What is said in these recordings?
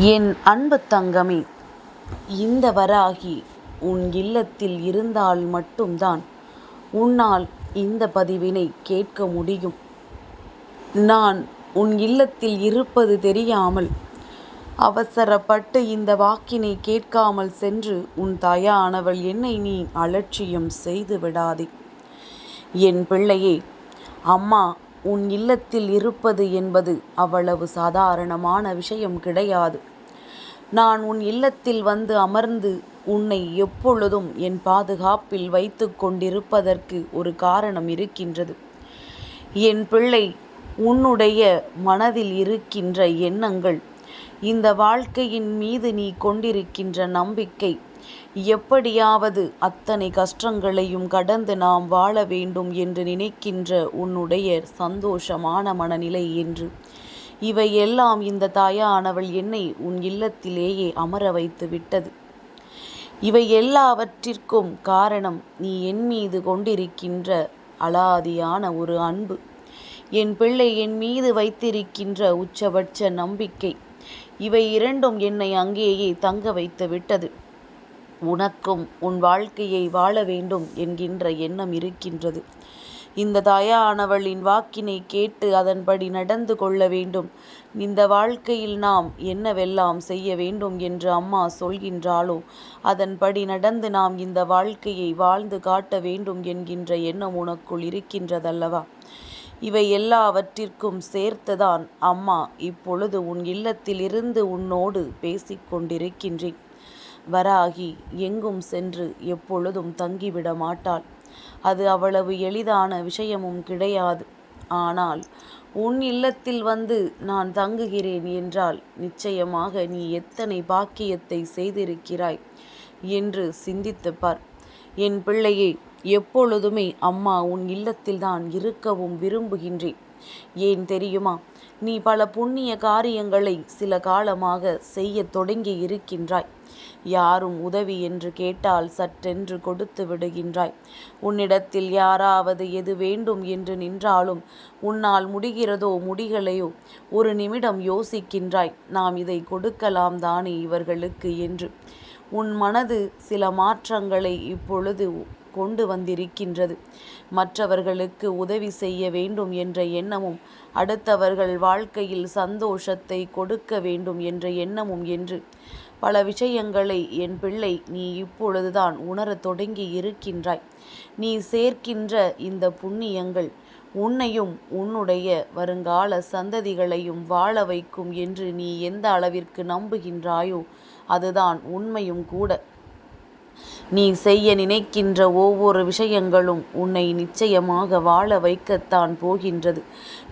என் அன்பு தங்கமே இந்த வராகி உன் இல்லத்தில் இருந்தால் மட்டும்தான் உன்னால் இந்த பதிவினை கேட்க முடியும். நான் உன் இல்லத்தில் இருப்பது தெரியாமல் அவசரப்பட்டு இந்த வாக்கினை கேட்காமல் சென்று உன் தாயானவள் என்னை நீ அலட்சியம் செய்து விடாதே. என் பிள்ளையே அம்மா உன் இல்லத்தில் இருப்பது என்பது அவ்வளவு சாதாரணமான விஷயம் கிடையாது. நான் உன் இல்லத்தில் வந்து அமர்ந்து உன்னை எப்பொழுதும் என் பாதுகாப்பில் வைத்து கொண்டிருப்பதற்கு ஒரு காரணம் இருக்கின்றது. என் பிள்ளை உன்னுடைய மனதில் இருக்கின்ற எண்ணங்கள் இந்த வாழ்க்கையின் மீது நீ கொண்டிருக்கின்ற நம்பிக்கை எப்படியாவது அத்தனை கஷ்டங்களையும் கடந்து நாம் வாழ வேண்டும் என்று நினைக்கின்ற உன்னுடைய சந்தோஷமான மனநிலை என்று. இவையெல்லாம் இந்த தாயானவள் என்னை உன் இல்லத்திலேயே அமர வைத்து விட்டது. இவை எல்லாவற்றிற்கும் காரணம் நீ என் மீது கொண்டிருக்கின்ற அலாதியான ஒரு அன்பு. என் பிள்ளை என் மீது வைத்திருக்கின்ற உச்சபட்ச நம்பிக்கை. இவை இரண்டும் என்னை அங்கேயே தங்க வைத்து விட்டது. உனக்கும் உன் வாழ்க்கையை வாழ வேண்டும் என்கின்ற எண்ணம் இருக்கின்றது. இந்த தாயானவளின் வாக்கினை கேட்டு அதன்படி நடந்து கொள்ள வேண்டும். இந்த வாழ்க்கையில் நாம் என்னவெல்லாம் செய்ய வேண்டும் என்று அம்மா சொல்கின்றாளோ அதன்படி நடந்து நாம் இந்த வாழ்க்கையை வாழ்ந்து காட்ட வேண்டும் என்கின்ற எண்ணம் உனக்குள் இருக்கின்றதல்லவா? இவை எல்லாவற்றிற்கும் சேர்த்துதான் அம்மா இப்பொழுது உன் இல்லத்திலிருந்து உன்னோடு பேசிக்கொண்டிருக்கின்றேன். வராகி எங்கும் சென்று எப்பொழுதும் தங்கிவிட மாட்டாள். அது அவ்வளவு எளிதான விஷயமும் கிடையாது. ஆனால் உன் இல்லத்தில் வந்து நான் தங்குகிறேன் என்றால் நிச்சயமாக நீ எத்தனை பாக்கியத்தை செய்திருக்கிறாய் என்று சிந்தித்து பார். என் பிள்ளையே எப்பொழுதுமே அம்மா உன் இல்லத்தில் தான் இருக்கவும் விரும்புகின்றேன். ஏன் தெரியுமா? நீ பல புண்ணிய காரியங்களை சில காலமாக செய்யத் தொடங்கி இருக்கின்றாய். யாரும் உதவி என்று கேட்டால் சற்றென்று கொடுத்து விடுகின்றாய். உன்னிடத்தில் யாராவது எது வேண்டும் என்று நின்றாலும் உன்னால் முடிகிறதோ முடிகளையோ ஒரு நிமிடம் யோசிக்கின்றாய். நாம் இதை கொடுக்கலாம் தானே இவர்களுக்கு என்று. உன் மனது சில மாற்றங்களை இப்பொழுது கொண்டு வந்திருக்கின்றது. மற்றவர்களுக்கு உதவி செய்ய வேண்டும் என்ற எண்ணமும் அடுத்தவர்கள் வாழ்க்கையில் சந்தோஷத்தை கொடுக்க வேண்டும் என்ற எண்ணமும் என்று பல விஷயங்களை என் பிள்ளை நீ இப்பொழுதுதான் உணரத் தொடங்கி இருக்கின்றாய். நீ சேர்க்கின்ற இந்த புண்ணியங்கள் உன்னையும் உன்னுடைய வருங்கால சந்ததிகளையும் வாழ வைக்கும் என்று நீ எந்த அளவிற்கு நம்புகின்றாயோ அதுதான் உண்மையும் கூட. நீ செய்ய நினைக்கின்ற ஒவ்வொரு விஷயங்களும் உன்னை நிச்சயமாக வாழ வைக்கத்தான் போகின்றது.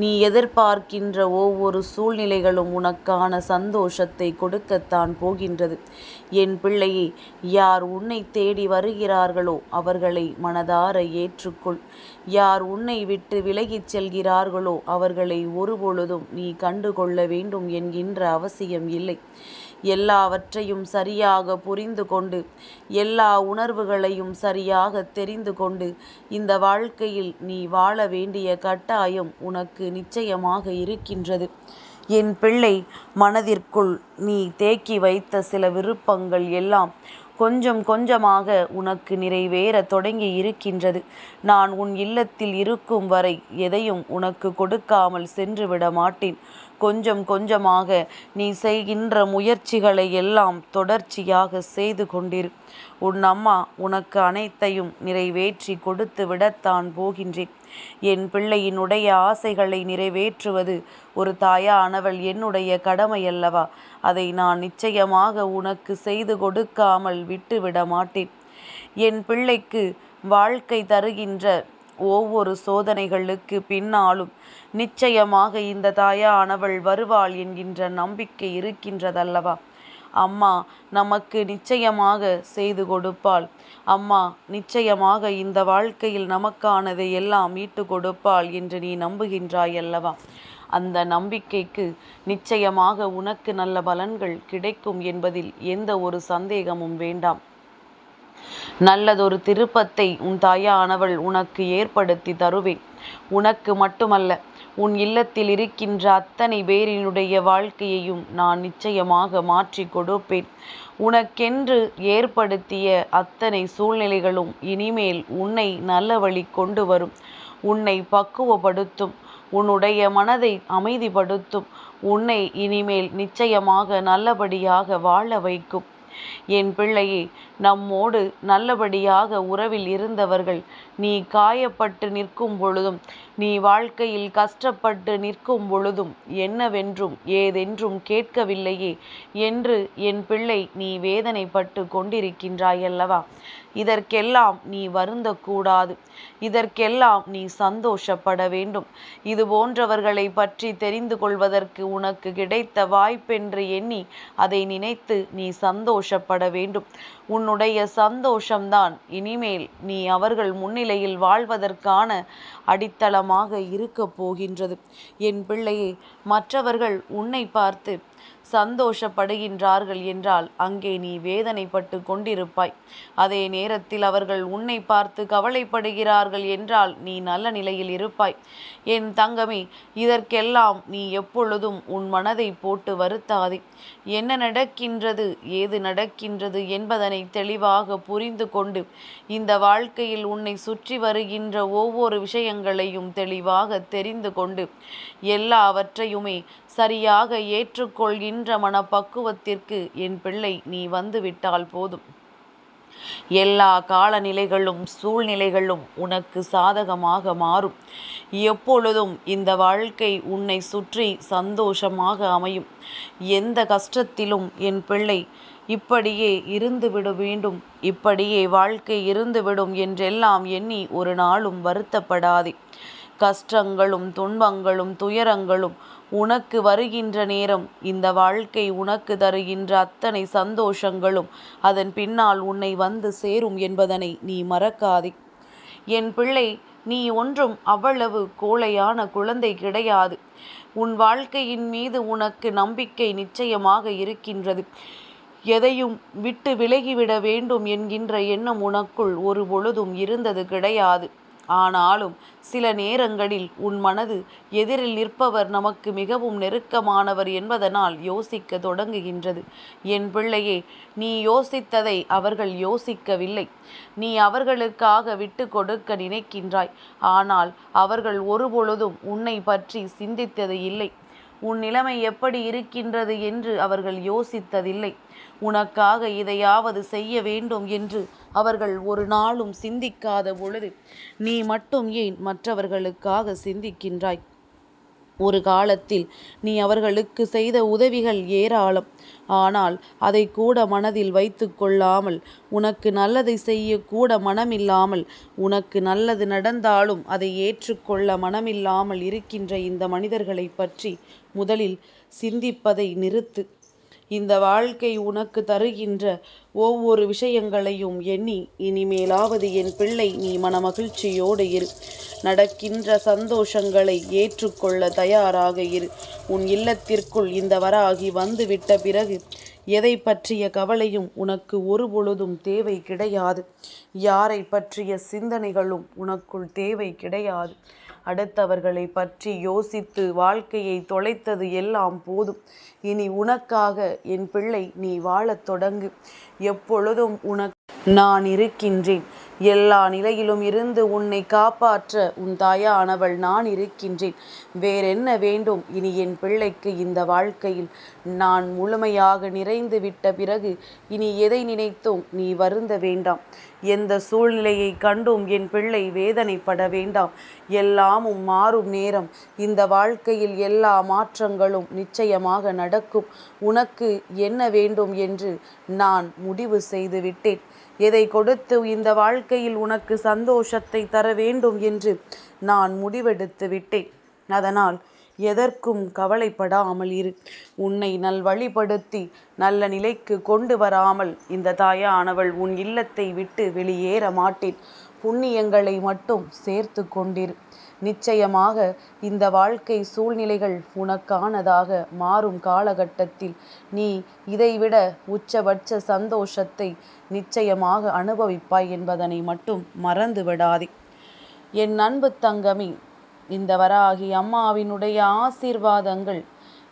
நீ எதிர்பார்க்கின்ற ஒவ்வொரு சூழ்நிலைகளும் உனக்கான சந்தோஷத்தை கொடுக்கத்தான் போகின்றது. என் பிள்ளையே யார் உன்னை தேடி வருகிறார்களோ அவர்களை மனதார ஏற்றுக்கொள். யார் உன்னை விட்டு விலகிச் செல்கிறார்களோ அவர்களை ஒருபொழுதும் நீ கண்டுகொள்ள வேண்டும் என்கின்ற அவசியம் இல்லை. எல்லாவற்றையும் சரியாக புரிந்து கொண்டு எல்லா எல்லா உணர்வுகளையும் சரியாக தெரிந்து கொண்டு இந்த வாழ்க்கையில் நீ வாழ வேண்டிய கட்டாயம் உனக்கு நிச்சயமாக இருக்கின்றது. என் பிள்ளை மனதிற்குள் நீ தேக்கி வைத்த சில விருப்பங்கள் எல்லாம் கொஞ்சம் கொஞ்சமாக உனக்கு நிறைவேற தொடங்கி இருக்கின்றது. நான் உன் இல்லத்தில் இருக்கும் வரை எதையும் உனக்கு கொடுக்காமல் சென்று விட மாட்டேன். கொஞ்சம் கொஞ்சமாக நீ செய்கின்ற முயற்சிகளை எல்லாம் தொடர்ச்சியாக செய்து கொண்டிரு. உன் அம்மா உனக்கு அனைத்தையும் நிறைவேற்றி கொடுத்து விடத்தான் போகின்றேன். என் பிள்ளையினுடைய ஆசைகளை நிறைவேற்றுவது ஒரு தாயானவள் என்னுடைய கடமையல்லவா? அதை நான் நிச்சயமாக உனக்கு செய்து கொடுக்காமல் விட்டுவிட மாட்டேன். என் பிள்ளைக்கு வாழ்க்கை தருகின்ற ஒவ்வொரு சோதனைகளுக்கு பின்னாலும் நிச்சயமாக இந்த தாயானவள் வருவாள் என்கின்ற நம்பிக்கை இருக்கின்றதல்லவா? அம்மா நமக்கு நிச்சயமாக செய்து கொடுப்பாள். அம்மா நிச்சயமாக இந்த வாழ்க்கையில் நமக்கானதை எல்லாம் மீட்டு கொடுப்பாள் என்று நீ நம்புகின்றாய் அல்லவா அந்த நம்பிக்கைக்கு நிச்சயமாக உனக்கு நல்ல பலன்கள் கிடைக்கும் என்பதில் எந்த ஒரு சந்தேகமும் வேண்டாம். நல்லதொரு திருப்பத்தை உன் தாயானவள் உனக்கு ஏற்படுத்தி தருவேன் உனக்கு மட்டுமல்ல உன் இல்லத்தில் இருக்கின்ற அத்தனை பேரினுடைய வாழ்க்கையையும் நான் நிச்சயமாக மாற்றிக் கொடுப்பேன். உனக்கென்று ஏற்படுத்திய அத்தனை சூழ்நிலைகளும் இனிமேல் உன்னை நல்ல வழி கொண்டு வரும். உன்னை பக்குவப்படுத்தும் உன்னுடைய மனதை அமைதிப்படுத்தும் உன்னை இனிமேல் நிச்சயமாக நல்லபடியாக வாழ வைக்கும். என் பிள்ளையே நம்மோடு நல்லபடியாக உறவில் இருந்தவர்கள் நீ காயப்பட்டு நிற்கும் பொழுதும் நீ வாழ்க்கையில் கஷ்டப்பட்டு நிற்கும் பொழுதும் என்னவென்றும் ஏதென்றும் கேட்கவில்லையே என்று என் பிள்ளை நீ வேதனைப்பட்டு கொண்டிருக்கின்றாயல்லவா? இதற்கெல்லாம் நீ வருந்தக்கூடாது. இதற்கெல்லாம் நீ சந்தோஷப்பட வேண்டும். இது போன்றவர்களை பற்றி தெரிந்து கொள்வதற்கு உனக்கு கிடைத்த வாய்ப்பென்று எண்ணி அதை நினைத்து நீ சந்தோஷப்பட வேண்டும். உன்னுடைய சந்தோஷம்தான் இனிமேல் நீ அவர்கள் முன்னிலையில் வாழ்வதற்கான அடித்தளமாக இருக்கப் போகின்றது. என் பிள்ளையே மற்றவர்கள் உன்னை பார்த்து சந்தோஷப்படுகின்றார்கள் என்றால் அங்கே நீ வேதனைப்பட்டு கொண்டிருப்பாய். அதே நேரத்தில் அவர்கள் உன்னை பார்த்து கவலைப்படுகிறார்கள் என்றால் நீ நல்ல நிலையில் இருப்பாய். என் தங்கமே இதற்கெல்லாம் நீ எப்பொழுதும் உன் மனதை போட்டு வருத்தாதே. என்ன நடக்கின்றது ஏது நடக்கின்றது என்பதனை தெளிவாக புரிந்து கொண்டு இந்த வாழ்க்கையில் உன்னை சுற்றி வருகின்ற ஒவ்வொரு விஷயங்களையும் தெளிவாக தெரிந்து கொண்டு எல்லாவற்றையுமே சரியாக ஏற்றுக்கொள்கின்ற மனப்பக்குவத்திற்கு என் பிள்ளை நீ வந்துவிட்டால் போதும். எல்லா காலநிலைகளும் சூழ்நிலைகளும் உனக்கு சாதகமாக மாறும். எப்பொழுதும் இந்த வாழ்க்கை உன்னை சுற்றி சந்தோஷமாக அமையும். எந்த கஷ்டத்திலும் என் பிள்ளை இப்படியே இருந்துவிட வேண்டும் இப்படியே வாழ்க்கை இருந்துவிடும் என்றெல்லாம் எண்ணி ஒரு நாளும் வருத்தப்படாதே. கஷ்டங்களும் துன்பங்களும் துயரங்களும் உனக்கு வருகின்ற நேரம் இந்த வாழ்க்கை உனக்கு தருகின்ற அத்தனை சந்தோஷங்களும் அதன் பின்னால் உன்னை வந்து சேரும் என்பதனை நீ மறக்காதே. என் பிள்ளை நீ ஒன்றும் அவ்வளவு கோழையான குழந்தை கிடையாது. உன் வாழ்க்கையின் மீது உனக்கு நம்பிக்கை நிச்சயமாக இருக்கின்றது. எதையும் விட்டு விலகிவிட வேண்டும் என்கின்ற எண்ணம் உனக்குள் ஒரு பொழுதும் இருந்தது கிடையாது. ஆனாலும் சில நேரங்களில் உன் மனது எதிரில் நிற்பவர் நமக்கு மிகவும் நெருக்கமானவர் என்பதனால் யோசிக்க தொடங்குகின்றது. என் பிள்ளையே நீ யோசித்ததை அவர்கள் யோசிக்கவில்லை. நீ அவர்களுக்காக விட்டு கொடுக்க நினைக்கின்றாய். ஆனால் அவர்கள் ஒருபொழுதும் உன்னை பற்றி சிந்தித்தது இல்லை. உன் நிலைமை எப்படி இருக்கின்றது என்று அவர்கள் யோசித்ததில்லை. உனக்காக இதையாவது செய்ய வேண்டும் என்று அவர்கள் ஒரு நாளும் சிந்திக்காத பொழுது நீ மட்டும் ஏன் மற்றவர்களுக்காக சிந்திக்கின்றாய்? ஒரு காலத்தில் நீ அவர்களுக்கு செய்த உதவிகள் ஏராளம். ஆனால் அதை கூட மனதில் வைத்து கொள்ளாமல் உனக்கு நல்லதை செய்ய கூட மனமில்லாமல் உனக்கு நல்லது நடந்தாலும் அதை ஏற்றுக்கொள்ள மனமில்லாமல் இருக்கின்ற இந்த மனிதர்களை பற்றி முதலில் சிந்திப்பதை நிறுத்து. இந்த வாழ்க்கை உனக்கு தருகின்ற ஒவ்வொரு விஷயங்களையும் எண்ணி இனிமேலாவது என் பிள்ளை நீ மனமகிழ்ச்சியோடு இரு. நடக்கின்ற சந்தோஷங்களை ஏற்றுக்கொள்ள தயாராக இரு. உன் இல்லத்திற்குள் இந்த வராகி வந்துவிட்ட பிறகு எதை பற்றிய கவலையும் உனக்கு ஒரு பொழுதும் தேவை கிடையாது. யாரை பற்றிய சிந்தனைகளும் உனக்குள் தேவை கிடையாது. அடுத்தவர்களை பற்றி யோசித்து வாழ்க்கையை தொலைத்தது எல்லாம் போதும். இனி உனக்காக என் பிள்ளை நீ வாழத் தொடங்கு. எப்பொழுதும் உனக்கு நான் இருக்கின்றேன். எல்லா நிலையிலும் இருந்து உன்னை காப்பாற்ற உன் தாயானவள் நான் இருக்கின்றேன். வேறென்ன வேண்டும்? இனி என் பிள்ளைக்கு இந்த வாழ்க்கையில் நான் முழுமையாக நிறைந்து விட்ட பிறகு இனி எதை நினைத்தும் நீ வருந்த வேண்டாம். எந்த சூழ்நிலையை கண்டும் என் பிள்ளை வேதனைப்பட வேண்டாம். எல்லாமும் மாறும் நேரம். இந்த வாழ்க்கையில் எல்லா மாற்றங்களும் நிச்சயமாக நடக்கும். உனக்கு என்ன வேண்டும் என்று நான் முடிவு செய்து விட்டேன். எதை கொடுத்து இந்த வாழ்க்கையில் உனக்கு சந்தோஷத்தை தர வேண்டும் என்று நான் முடிவெடுத்து விட்டேன். அதனால் எதற்கும் கவலைப்படாமல் இரு. உன்னை நல் வழிபடுத்தி நல்ல நிலைக்கு கொண்டு வராமல் இந்த தாயானவள் உன் இல்லத்தை விட்டு வெளியேற மாட்டேன். புண்ணியங்களை மட்டும் சேர்த்து கொண்டிரு. நிச்சயமாக இந்த வாழ்க்கை சூழ்நிலைகள் உனக்கானதாக மாறும் காலகட்டத்தில். நீ இதைவிட உச்சபட்ச சந்தோஷத்தை நிச்சயமாக அனுபவிப்பாய் என்பதனை மட்டும் மறந்து விடாதே என் அன்பு தங்கமி இந்த வராகி அம்மாவினுடைய ஆசீர்வாதங்கள்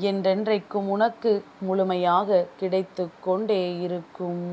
என்றென்றைக்கும் உனக்கு முழுமையாக கிடைத்து கொண்டே இருக்கும்.